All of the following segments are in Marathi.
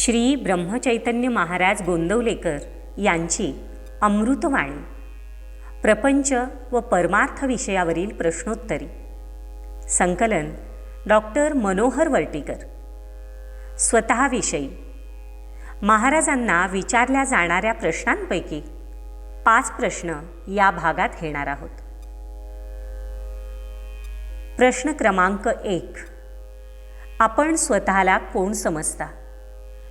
श्री ब्रह्मचैतन्य महाराज गोंदवलेकर यांची अमृतवाणी. प्रपंच व परमार्थ विषयावरील प्रश्नोत्तरी. संकलन डॉक्टर मनोहर वर्टीकर. स्वतःविषयी. महाराजांना विचारल्या जाणाऱ्या प्रश्नांपैकी पाच प्रश्न या भागात घेणार आहोत. प्रश्न क्रमांक एक. आपण स्वतःला कोण समजता?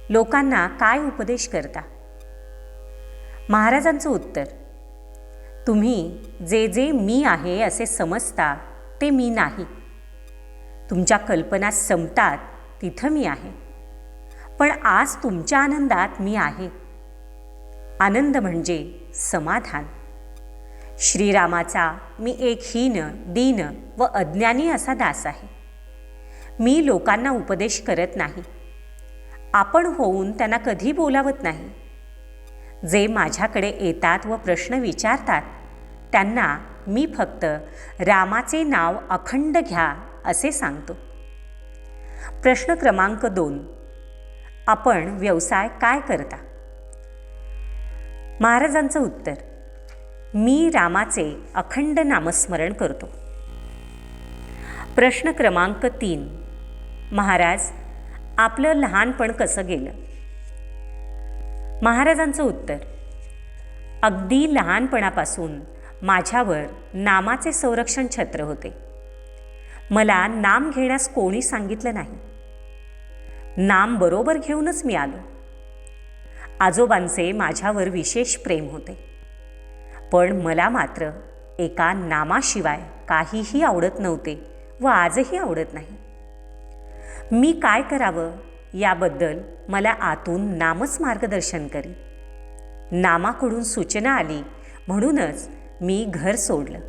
लोकांना काय उपदेश करता? महाराजांचं उत्तर तुम्ही जे जे मी आहे असे समजता ते मी नाही. तुमच्या कल्पना संपतात तिथं मी आहे. पण आज तुमच्या आनंदात मी आहे. आनंद म्हणजे समाधान. श्रीरामाचा मी एक हीन दीन व अज्ञानी असा दास आहे. मी लोकांना उपदेश करत नाही. आपण होऊन त्यांना कधी बोलावत नाही. जे माझ्याकडे येतात व प्रश्न विचारतात त्यांना मी फक्त रामाचे नाव अखंड घ्या असे सांगतो. प्रश्न क्रमांक दोन. आपण व्यवसाय काय करता? महाराजांचं उत्तर. मी रामाचे अखंड नामस्मरण करतो. प्रश्न क्रमांक तीन. महाराज आपलं लहानपण कसं गेलं? महाराजांचं उत्तर अगदी लहानपणापासून माझ्यावर नामाचे संरक्षण छत्र होते. मला नाम घेण्यास कोणी सांगितलं नाही. नाम बरोबर घेऊनच मी आलो. आजोबांचे माझ्यावर विशेष प्रेम होते. पण मला मात्र एका नामाशिवाय काहीही आवडत नव्हते व आजही आवडत नाही. मी काय करावं याबद्दल मला आतून नामच मार्गदर्शन करी. नामाकडून सूचना आली म्हणूनच मी घर सोडलं.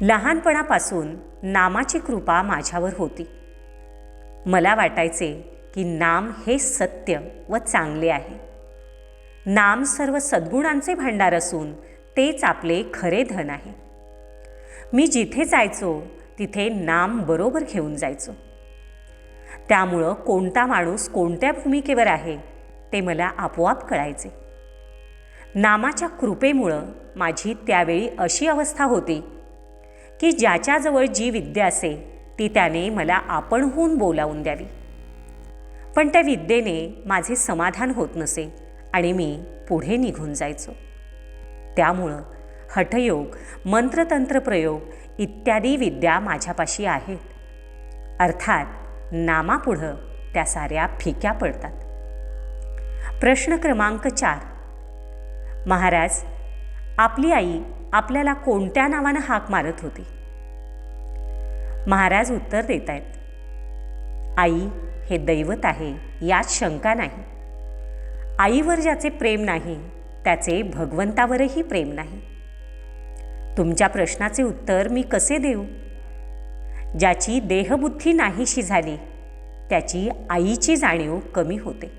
लहानपणापासून नामाची कृपा माझ्यावर होती. मला वाटायचे की नाम हे सत्य व चांगले आहे. नाम सर्व सद्गुणांचे भांडार असून तेच आपले खरे धन आहे. मी जिथे जायचो तिथे नाम बरोबर घेऊन जायचो. त्यामुळं कोणता माणूस कोणत्या भूमिकेवर आहे ते मला आपोआप कळायचे. नामाच्या कृपेमुळं माझी त्यावेळी अशी अवस्था होती की ज्याच्याजवळ जी विद्या असे ती त्याने मला आपणहून बोलावून द्यावी. पण त्या विद्येने माझे समाधान होत नसे आणि मी पुढे निघून जायचो. त्यामुळं हठयोग मंत्रतंत्र प्रयोग इत्यादी विद्या माझ्यापाशी आहेत. अर्थात नामापुढं त्या साऱ्या फिक्या पडतात. प्रश्न क्रमांक चार. महाराज आपली आई आपल्याला कोणत्या नावानं हाक मारत होती? महाराज उत्तर देत आहेत आई हे दैवत आहे यात शंका नाही. आईवर ज्याचे प्रेम नाही त्याचे भगवंतावरही प्रेम नाही. तुमच्या प्रश्नाचे उत्तर मी कसे देऊ? ज्याची देहबुद्धी नाहीशी झाली त्याची आईची जाणीव कमी होते.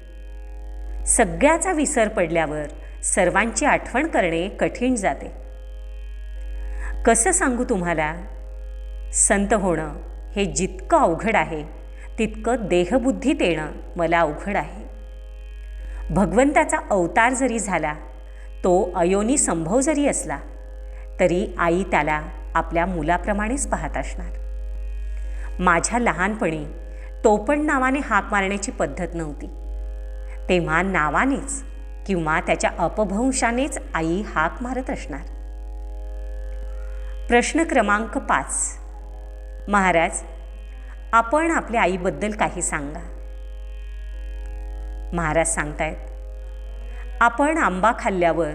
सगळ्याचा विसर पडल्यावर सर्वांची आठवण करणे कठीण जाते. कसं सांगू तुम्हाला? संत होणं हे जितकं अवघड आहे तितकं देहबुद्धीत येणं मला अवघड आहे. भगवंताचा अवतार जरी झाला तो अयोनी संभव जरी असला तरी आई त्याला आपल्या मुलाप्रमाणेच पाहत असणार. माझ्या लहानपणी टोपण नावाने हाक मारण्याची पद्धत नव्हती. तेव्हा नावानेच किंवा त्याच्या अपभ्रंशानेच आई हाक मारत असणार. प्रश्न क्रमांक पाच. महाराज आपण आपल्या आईबद्दल काही सांगा. महाराज सांगतायत आपण आंबा खाल्ल्यावर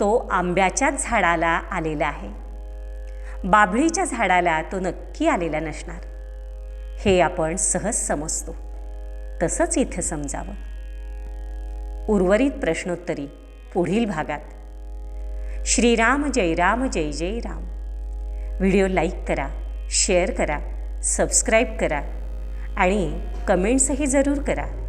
तो आंब्याच्याच झाडाला आलेला आहे. बाभळीच्या झाडाला तो नक्की आलेला नसणार. हे आपण सहज समजतो. तसंच इथं समजावं. उर्वरित प्रश्नोत्तरी पुढील भागात. श्रीराम जय राम जय जय राम. व्हिडिओ लाईक करा शेअर करा सबस्क्राईब करा आणि कमेंट्सही जरूर करा.